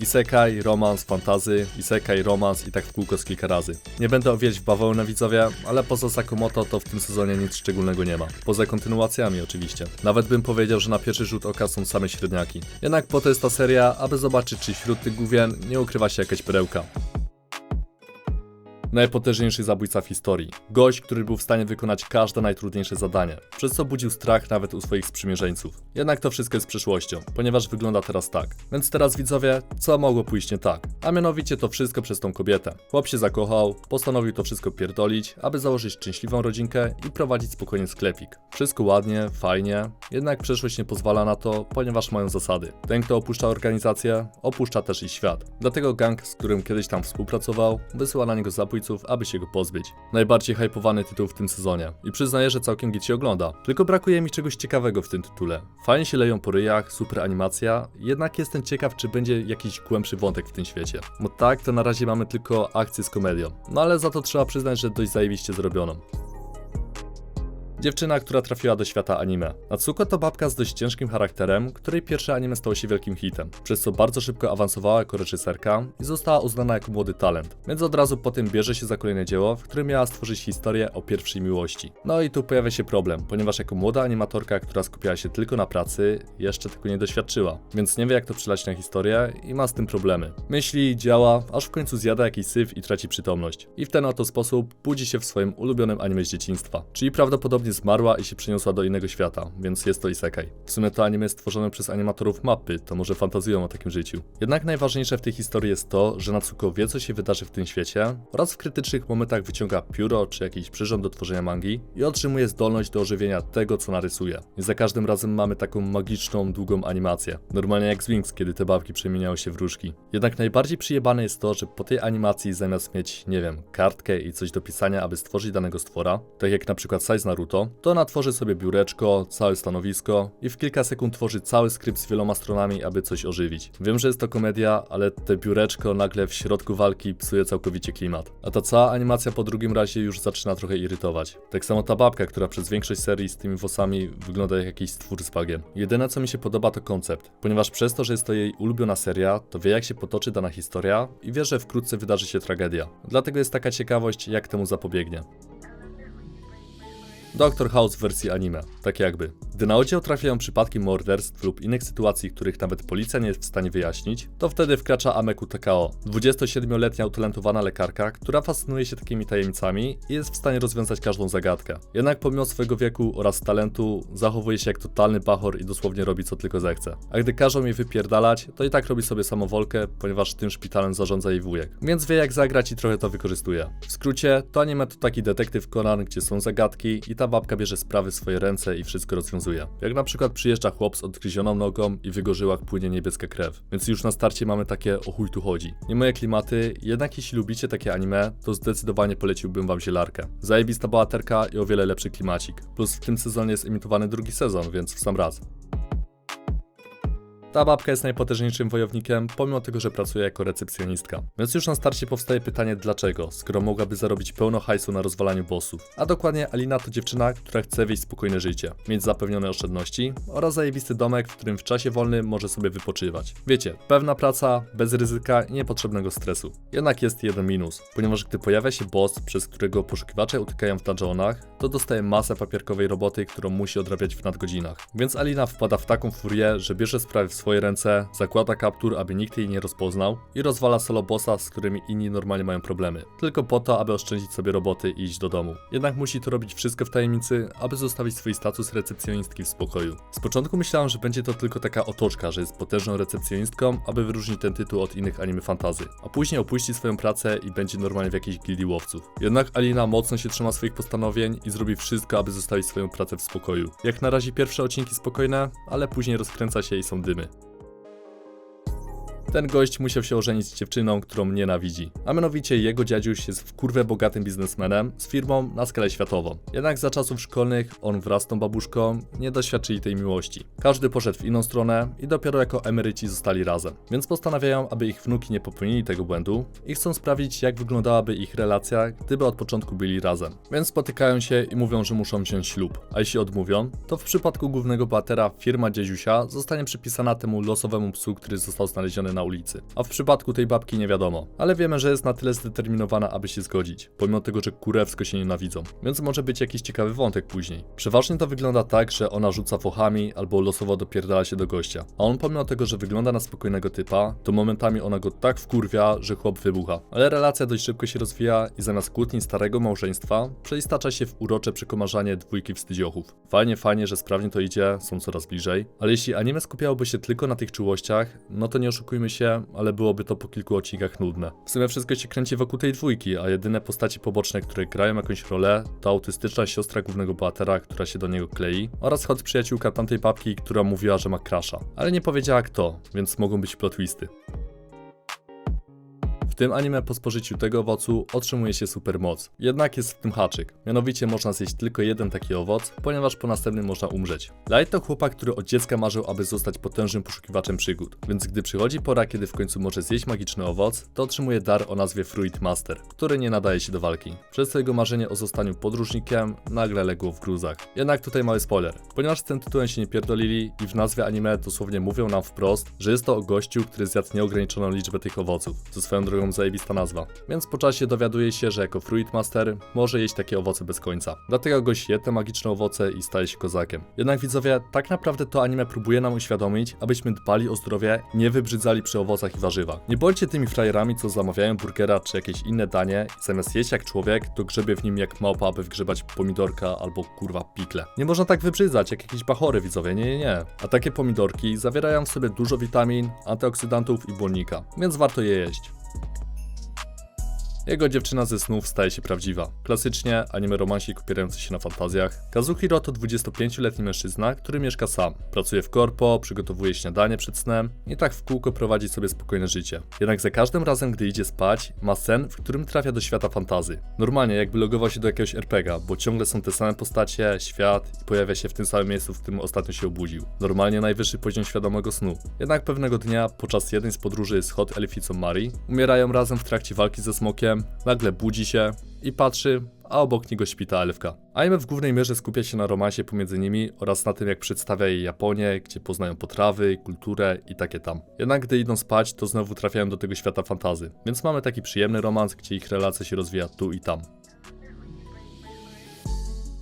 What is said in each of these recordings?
Isekai, romans, fantazy, isekai, romans i tak w kółko z kilka razy. Nie będę owijać w bawełnę widzowie, ale poza Sakamoto to w tym sezonie nic szczególnego nie ma. Poza kontynuacjami oczywiście. Nawet bym powiedział, że na pierwszy rzut oka są same średniaki. Jednak po to jest ta seria, aby zobaczyć czy wśród tych główien nie ukrywa się jakaś perełka. Najpotężniejszy zabójca w historii. Gość, który był w stanie wykonać każde najtrudniejsze zadanie, przez co budził strach nawet u swoich sprzymierzeńców. Jednak to wszystko jest przeszłością, ponieważ wygląda teraz tak. Więc teraz widzowie, co mogło pójść nie tak? A mianowicie to wszystko przez tą kobietę. Chłop się zakochał, postanowił to wszystko pierdolić, aby założyć szczęśliwą rodzinkę i prowadzić spokojnie sklepik. Wszystko ładnie, fajnie, jednak przeszłość nie pozwala na to, ponieważ mają zasady. Ten, kto opuszcza organizację, opuszcza też i świat. Dlatego gang, z którym kiedyś tam współpracował, wysyła na niego zabójców, aby się go pozbyć. Najbardziej hypowany tytuł w tym sezonie. I przyznaję, że całkiem git się ogląda. Tylko brakuje mi czegoś ciekawego w tym tytule. Fajnie się leją po ryjach, super animacja, jednak jestem ciekaw, czy będzie jakiś głębszy wątek w tym świecie. Bo tak, to na razie mamy tylko akcję z komedią. No ale za to trzeba przyznać, że dość zajebiście zrobioną. Dziewczyna, która trafiła do świata anime. Natsuko to babka z dość ciężkim charakterem, której pierwsze anime stało się wielkim hitem, przez co bardzo szybko awansowała jako reżyserka i została uznana jako młody talent. Więc od razu po tym bierze się za kolejne dzieło, w którym miała stworzyć historię o pierwszej miłości. No i tu pojawia się problem, ponieważ jako młoda animatorka, która skupiała się tylko na pracy, jeszcze tego nie doświadczyła, więc nie wie jak to przelać na historię i ma z tym problemy. Myśli, działa, aż w końcu zjada jakiś syf i traci przytomność. I w ten oto sposób budzi się w swoim ulubionym anime z dzieciństwa, czyli prawdopodobnie zmarła i się przeniosła do innego świata, więc jest to isekai. W sumie to anime jest stworzone przez animatorów mapy, to może fantazjują o takim życiu. Jednak najważniejsze w tej historii jest to, że Natsuko wie co się wydarzy w tym świecie oraz w krytycznych momentach wyciąga pióro czy jakiś przyrząd do tworzenia mangi i otrzymuje zdolność do ożywienia tego co narysuje. I za każdym razem mamy taką magiczną, długą animację. Normalnie jak z Wings, kiedy te babki przemieniały się w różki. Jednak najbardziej przyjebane jest to, że po tej animacji zamiast mieć, nie wiem, kartkę i coś do pisania, aby stworzyć danego stwora, tak jak na przykład Size Naruto, to ona tworzy sobie biureczko, całe stanowisko i w kilka sekund tworzy cały skrypt z wieloma stronami, aby coś ożywić. Wiem, że jest to komedia, ale te biureczko nagle w środku walki psuje całkowicie klimat. A ta cała animacja po drugim razie już zaczyna trochę irytować. Tak samo ta babka, która przez większość serii z tymi włosami wygląda jak jakiś stwór z bagiem. Jedyne co mi się podoba to koncept, ponieważ przez to, że jest to jej ulubiona seria, to wie jak się potoczy dana historia i wie, że wkrótce wydarzy się tragedia. Dlatego jest taka ciekawość, jak temu zapobiegnie. Doctor House w wersji anime, tak jakby. Gdy na oddział trafiają przypadki morderstw lub innych sytuacji, których nawet policja nie jest w stanie wyjaśnić, to wtedy wkracza Ameku Takao, 27-letnia utalentowana lekarka, która fascynuje się takimi tajemnicami i jest w stanie rozwiązać każdą zagadkę. Jednak pomimo swojego wieku oraz talentu, zachowuje się jak totalny bachor i dosłownie robi co tylko zechce. A gdy każą jej wypierdalać, to i tak robi sobie samowolkę, ponieważ tym szpitalem zarządza jej wujek. Więc wie jak zagrać i trochę to wykorzystuje. W skrócie, to anime to taki detektyw Conan, gdzie są zagadki i ta babka bierze sprawy w swoje ręce i wszystko rozwiązuje. Jak na przykład przyjeżdża chłop z odgryzioną nogą i w jego żyłach płynie niebieska krew. Więc już na starcie mamy takie o chuj tu chodzi. Nie moje klimaty, jednak jeśli lubicie takie anime, to zdecydowanie poleciłbym wam Zielarkę. Zajebista bohaterka i o wiele lepszy klimacik. Plus w tym sezonie jest emitowany drugi sezon, więc w sam raz. Ta babka jest najpotężniejszym wojownikiem, pomimo tego, że pracuje jako recepcjonistka. Więc już na starcie powstaje pytanie dlaczego, skoro mogłaby zarobić pełno hajsu na rozwalaniu bossów. A dokładnie Alina to dziewczyna, która chce wieść spokojne życie, mieć zapewnione oszczędności oraz zajebisty domek, w którym w czasie wolnym może sobie wypoczywać. Wiecie, pewna praca, bez ryzyka i niepotrzebnego stresu. Jednak jest jeden minus, ponieważ gdy pojawia się boss, przez którego poszukiwacze utykają w dungeonach, to dostaje masę papierkowej roboty, którą musi odrabiać w nadgodzinach. Więc Alina wpada w taką furię, że bierze sprawy w swoje ręce, zakłada kaptur, aby nikt jej nie rozpoznał i rozwala solo bossa, z którymi inni normalnie mają problemy. Tylko po to, aby oszczędzić sobie roboty i iść do domu. Jednak musi to robić wszystko w tajemnicy, aby zostawić swój status recepcjonistki w spokoju. Z początku myślałem, że będzie to tylko taka otoczka, że jest potężną recepcjonistką, aby wyróżnić ten tytuł od innych anime fantazy. A później opuści swoją pracę i będzie normalnie w jakiejś gildii łowców. Jednak Alina mocno się trzyma swoich postanowień i zrobi wszystko, aby zostawić swoją pracę w spokoju. Jak na razie pierwsze odcinki spokojne, ale później rozkręca się i są dymy. Ten gość musiał się ożenić z dziewczyną, którą nienawidzi. A mianowicie jego dziadziuś jest w kurwę bogatym biznesmenem z firmą na skalę światową. Jednak za czasów szkolnych on wraz z tą babuszką nie doświadczyli tej miłości. Każdy poszedł w inną stronę i dopiero jako emeryci zostali razem. Więc postanawiają, aby ich wnuki nie popełnili tego błędu i chcą sprawdzić, jak wyglądałaby ich relacja, gdyby od początku byli razem. Więc spotykają się i mówią, że muszą wziąć ślub. A jeśli odmówią, to w przypadku głównego bohatera firma dziadziusia zostanie przypisana temu losowemu psu, który został znaleziony na na ulicy. A w przypadku tej babki nie wiadomo. Ale wiemy, że jest na tyle zdeterminowana, aby się zgodzić, pomimo tego, że kurewsko się nienawidzą. Więc może być jakiś ciekawy wątek później. Przeważnie to wygląda tak, że ona rzuca fochami albo losowo dopierdala się do gościa. A on pomimo tego, że wygląda na spokojnego typa, to momentami ona go tak wkurwia, że chłop wybucha. Ale relacja dość szybko się rozwija i zamiast kłótni starego małżeństwa, przeistacza się w urocze przekomarzanie dwójki wstydziochów. Fajnie, fajnie, że sprawnie to idzie, są coraz bliżej. Ale jeśli anime skupiałoby się tylko na tych czułościach, no to nie oszukujmy się, ale byłoby to po kilku odcinkach nudne. W sumie wszystko się kręci wokół tej dwójki, a jedyne postaci poboczne, które grają jakąś rolę, to autystyczna siostra głównego bohatera, która się do niego klei, oraz hot przyjaciółka tamtej babki, która mówiła, że ma crasha. Ale nie powiedziała kto, więc mogą być plot twisty. Tym anime po spożyciu tego owocu otrzymuje się supermoc. Jednak jest w tym haczyk. Mianowicie można zjeść tylko jeden taki owoc, ponieważ po następnym można umrzeć. Light to chłopak, który od dziecka marzył, aby zostać potężnym poszukiwaczem przygód. Więc gdy przychodzi pora, kiedy w końcu może zjeść magiczny owoc, to otrzymuje dar o nazwie Fruit Master, który nie nadaje się do walki. Przez to jego marzenie o zostaniu podróżnikiem nagle legło w gruzach. Jednak tutaj mały spoiler. Ponieważ z tym tytułem się nie pierdolili i w nazwie anime dosłownie mówią nam wprost, że jest to o gościu, który zjadł nieograniczoną liczbę tych owoców. Co swoją drogą zajebista nazwa. Więc po czasie dowiaduje się, że jako Fruit Master może jeść takie owoce bez końca. Dlatego gość je te magiczne owoce i staje się kozakiem. Jednak widzowie, tak naprawdę to anime próbuje nam uświadomić, abyśmy dbali o zdrowie, nie wybrzydzali przy owocach i warzywach. Nie bądźcie tymi frajerami, co zamawiają burgera czy jakieś inne danie i zamiast jeść jak człowiek, to grzebie w nim jak małpa, aby wgrzebać pomidorka albo kurwa pikle. Nie można tak wybrzydzać, jak jakieś bachory widzowie, nie, nie, nie. A takie pomidorki zawierają w sobie dużo witamin, antyoksydantów i błonnika, więc warto je jeść. Jego dziewczyna ze snów staje się prawdziwa. Klasycznie anime romansik opierający się na fantazjach. Kazuhiro to 25-letni mężczyzna, który mieszka sam. Pracuje w korpo, przygotowuje śniadanie przed snem i tak w kółko prowadzi sobie spokojne życie. Jednak za każdym razem, gdy idzie spać, ma sen, w którym trafia do świata fantazy. Normalnie jakby logował się do jakiegoś RPGa, bo ciągle są te same postacie, świat i pojawia się w tym samym miejscu, w którym ostatnio się obudził. Normalnie najwyższy poziom świadomego snu. Jednak pewnego dnia, podczas jednej z podróży z Hot Elficą Mari, umierają razem w trakcie walki ze smokiem, nagle budzi się i patrzy, a obok niego śpi ta elfka. Anime w głównej mierze skupia się na romansie pomiędzy nimi oraz na tym, jak przedstawia jej Japonię, gdzie poznają potrawy, kulturę i takie tam. Jednak gdy idą spać, to znowu trafiają do tego świata fantazy, więc mamy taki przyjemny romans, gdzie ich relacja się rozwija tu i tam.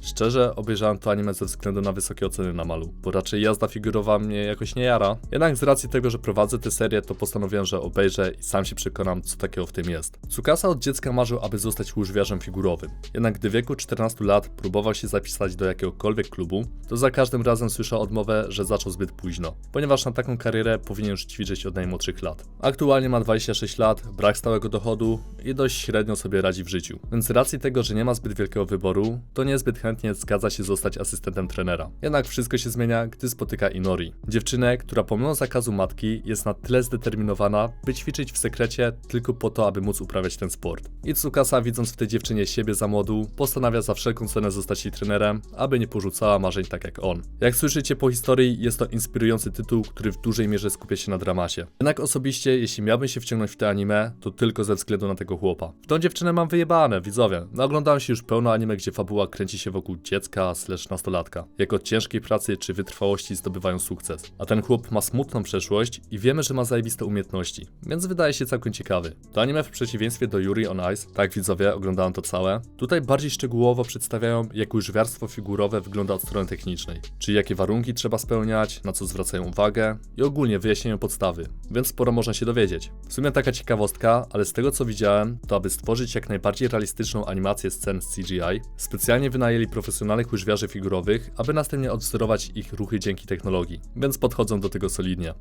Szczerze, obejrzałem to anime ze względu na wysokie oceny na malu, bo raczej jazda figurowa mnie jakoś nie jara. Jednak z racji tego, że prowadzę tę serię, to postanowiłem, że obejrzę i sam się przekonam, co takiego w tym jest. Tsukasa od dziecka marzył, aby zostać łyżwiarzem figurowym. Jednak gdy w wieku 14 lat próbował się zapisać do jakiegokolwiek klubu, to za każdym razem słyszał odmowę, że zaczął zbyt późno, ponieważ na taką karierę powinien już ćwiczyć od najmłodszych lat. Aktualnie ma 26 lat, brak stałego dochodu i dość średnio sobie radzi w życiu. Więc z racji tego, że nie ma zbyt wielkiego wyboru, to niezbyt chętnie zgadza się zostać asystentem trenera. Jednak wszystko się zmienia, gdy spotyka Inori. Dziewczynę, która pomimo zakazu matki jest na tyle zdeterminowana, by ćwiczyć w sekrecie tylko po to, aby móc uprawiać ten sport. I Tsukasa, widząc w tej dziewczynie siebie za młodu, postanawia za wszelką cenę zostać jej trenerem, aby nie porzucała marzeń tak jak on. Jak słyszycie po historii, jest to inspirujący tytuł, który w dużej mierze skupia się na dramacie. Jednak osobiście, jeśli miałbym się wciągnąć w te anime, to tylko ze względu na tego chłopa. W tą dziewczynę mam wyjebane, widzowie. Naoglądałem się już pełno anime, gdzie fabuła kręci się wokół dziecka slash nastolatka. Jak od ciężkiej pracy czy wytrwałości zdobywają sukces. A ten chłop ma smutną przeszłość i wiemy, że ma zajebiste umiejętności, więc wydaje się całkiem ciekawy. To anime w przeciwieństwie do Yuri on Ice, tak widzowie, oglądałem to całe, tutaj bardziej szczegółowo przedstawiają jak łyżwiarstwo figurowe wygląda od strony technicznej, czyli jakie warunki trzeba spełniać, na co zwracają uwagę i ogólnie wyjaśniają podstawy, więc sporo można się dowiedzieć. W sumie taka ciekawostka, ale z tego co widziałem, to aby stworzyć jak najbardziej realistyczną animację scen z CGI, specjalnie wynajęli profesjonalnych łyżwiarzy figurowych, aby następnie odwzorować ich ruchy dzięki technologii, więc podchodzą do tego solidnie.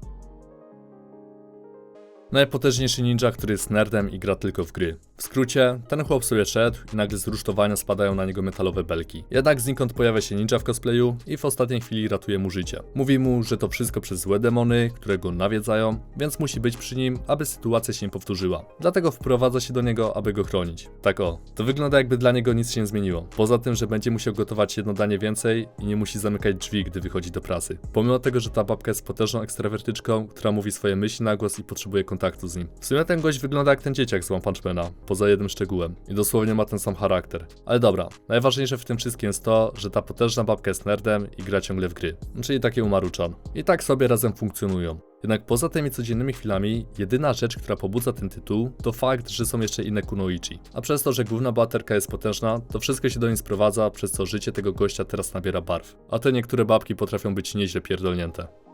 Najpotężniejszy ninja, który jest nerdem i gra tylko w gry. W skrócie, ten chłop sobie szedł i nagle z rusztowania spadają na niego metalowe belki. Jednak znikąd pojawia się ninja w cosplayu i w ostatniej chwili ratuje mu życie. Mówi mu, że to wszystko przez złe demony, które go nawiedzają, więc musi być przy nim, aby sytuacja się nie powtórzyła. Dlatego wprowadza się do niego, aby go chronić. Tak o, to wygląda jakby dla niego nic się nie zmieniło. Poza tym, że będzie musiał gotować jedno danie więcej i nie musi zamykać drzwi, gdy wychodzi do pracy. Pomimo tego, że ta babka jest potężną ekstrawertyczką, która mówi swoje myśli na głos i potrzebuje kontaktu z nim. W sumie ten gość wygląda jak ten dzieciak z One Punch poza jednym szczegółem. I dosłownie ma ten sam charakter. Ale dobra, najważniejsze w tym wszystkim jest to, że ta potężna babka jest nerdem i gra ciągle w gry. Czyli taki Umaru-chan. I tak sobie razem funkcjonują. Jednak poza tymi codziennymi chwilami, jedyna rzecz, która pobudza ten tytuł, to fakt, że są jeszcze inne kunoichi. A przez to, że główna bohaterka jest potężna, to wszystko się do niej sprowadza, przez co życie tego gościa teraz nabiera barw. A te niektóre babki potrafią być nieźle pierdolnięte.